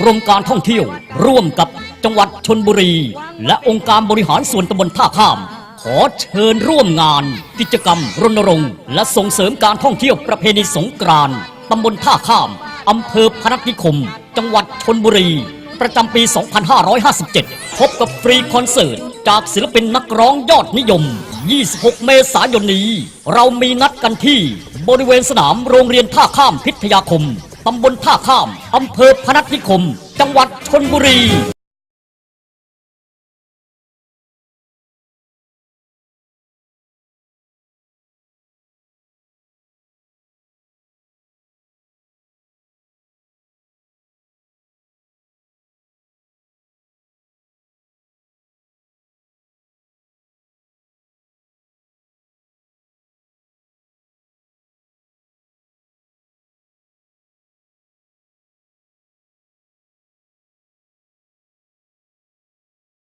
กรมการท่องเที่ยว ร่วมกับจังหวัดชนบุรี และองค์การบริหารส่วนตำบลท่าข้าม ขอเชิญร่วมงาน กิจกรรมรณรงค์ และส่งเสริมการท่องเที่ยวประเพณีสงกรานต์ตำบลท่าข้ามอำเภอพนัสนิคม จังหวัดชนบุรี ประจำปี 2557 พบกับฟรีคอนเสิร์ต จากศิลปินนักร้องยอดนิยม 26 เมษายนนี้ เรามีนัดกันที่ บริเวณสนามโรงเรียนท่าข้ามพิทยาคม ตำบลท่าข้าม อำเภอพนัสนิคม จังหวัดชนบุรี